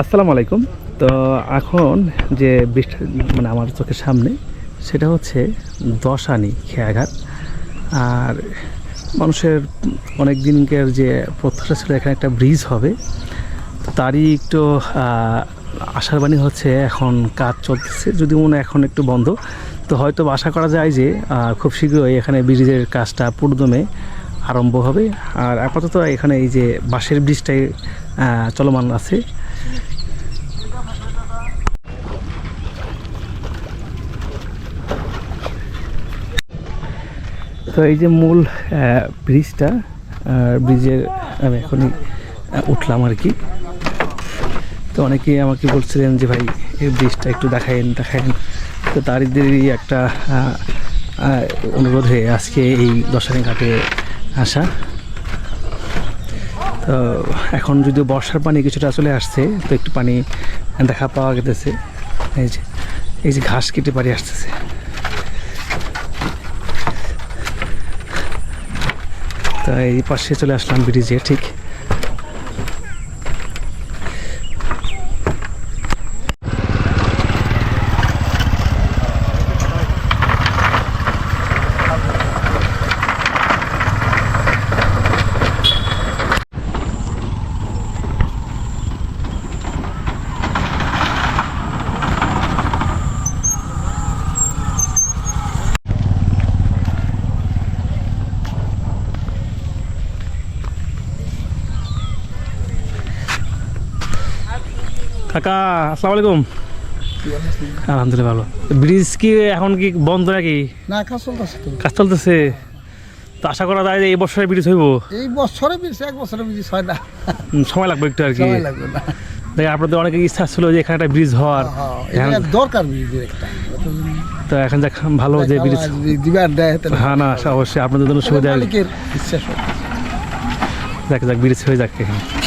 আসসালামু আলাইকুম। তো এখন যে বৃষ্টি মানে আমার চোখের সামনে, সেটা হচ্ছে দশানি খেয়াঘাট আর মানুষের অনেক দিনকার যে প্রত্যাশা ছিল এখানে একটা ব্রিজ হবে, তারই একটু আশার বাণী হচ্ছে এখন কাজ চলতেছে যদি মনে এখন একটু বন্ধ। তো হয়তো আশা করা যায় যে খুব শীঘ্রই এখানে ব্রিজের কাজটা পুরোদমে আরম্ভ হবে। আর আপাতত এখানে এই যে বাঁশের ব্রিজটাই চলমান আছে। তো এই যে মূল ব্রিজটা ব্রিজের, আমি এখনই উঠলাম আর কি। তো অনেকে আমাকে বলছিলেন যে, ভাই, এই ব্রিজটা একটু দেখায়েন দেখায়েন। তো তাদেরই একটা অনুরোধ হয়ে আজকে এই দশানী ঘাটে আসা। তো এখন যদিও বর্ষার পানি কিছুটা চলে আসছে, তো একটু পানি দেখা পাওয়া গেতেছে এই যে এই যে ঘাস কেটে পাড়ি আসতেছে। তো এই পাশে চলে আসলাম ব্রিজে ঠিক? কাকা আসসালামু আলাইকুম আলহামদুলিল্লাহ ভালো। ব্রিজ কি এখন কি বন্ধ নাকি? না কাজ চলতেছে তো। কাজ চলতেছে? তো আশা করা যায় যে এই বছরে ব্রিজ হইব? এই বছরে বিশ এক বছরে বিশ হয় না। সময় লাগবে একটু আর কি। সময় লাগবে না। দেখ আপনাদের অনেকের ইচ্ছা ছিল যে এখানে একটা ব্রিজ হওয়ার। হ্যাঁ, এখন- দরকার তো এখন যাক ভালো যে ব্রিজ দিবার দেয় হ্যাঁ না অবশ্যই। আপনাদের জন্য সুবিধা যাক যাক ব্রিজ হয়ে যাক এখানে।